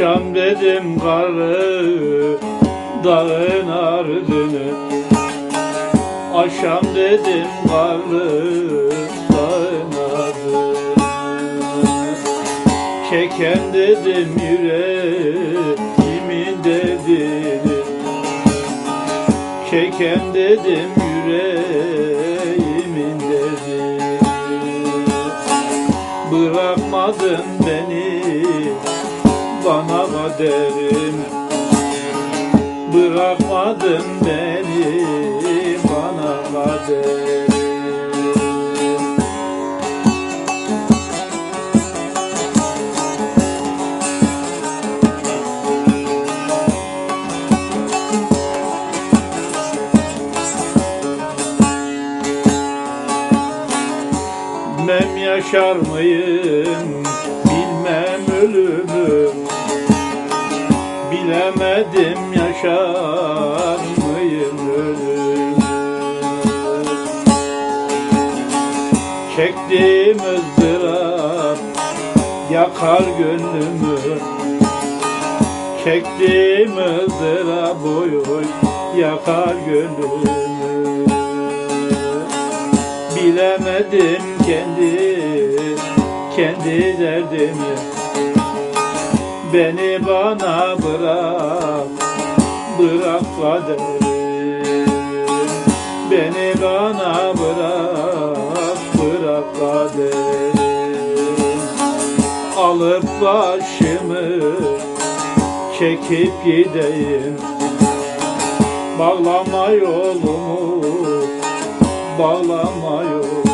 Aşam dedim karı dağın ardını. Aşam dedim karı dağın ardını. Çeken dedim yüreğimin derdini Çeken dedim yüreğimin derdini Bırakmadın beni bana kaderim Bırakmadın beni bana kaderim Bilmem yaşar mıyım, bilmem ölümü Bilemedim yaşar mıyım ölümü Çektiğim ızdırap yakar gönlümü. Çektiğim ızdırap oy yakar gönlümü. Bilemedim kendi kendi derdimi Beni bana bırak bırak kaderim Beni bana bırak bırak kaderim Alıp başımı çekip gideyim. Bağlama yolumu bağlama yolumu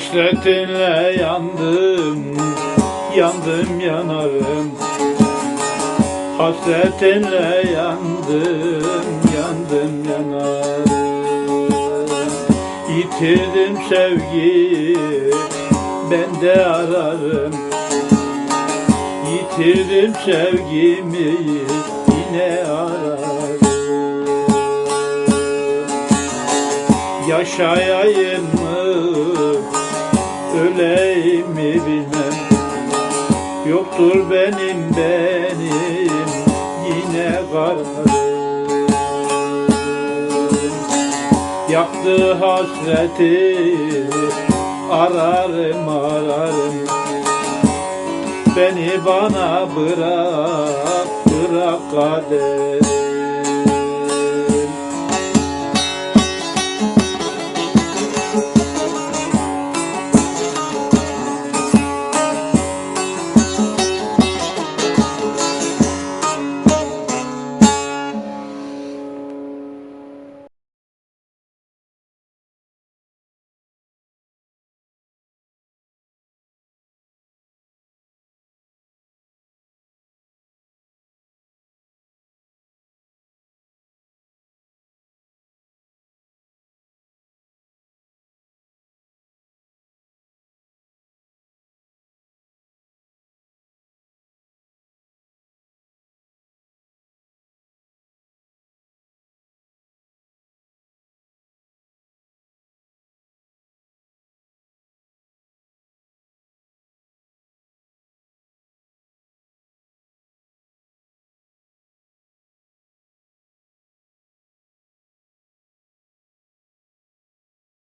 Hasretinle yandım, yandım yanarım. Hasretinle yandım, yandım yanarım. Yitirdim sevgi, ben de ararım. Yitirdim sevgimi, yine ararım. Yaşayayım mı, öleyim mi bilmem. Yoktur benim benim yine kararım. Yaktı hasreti ararım ararım. Beni bana bırak bırak kaderim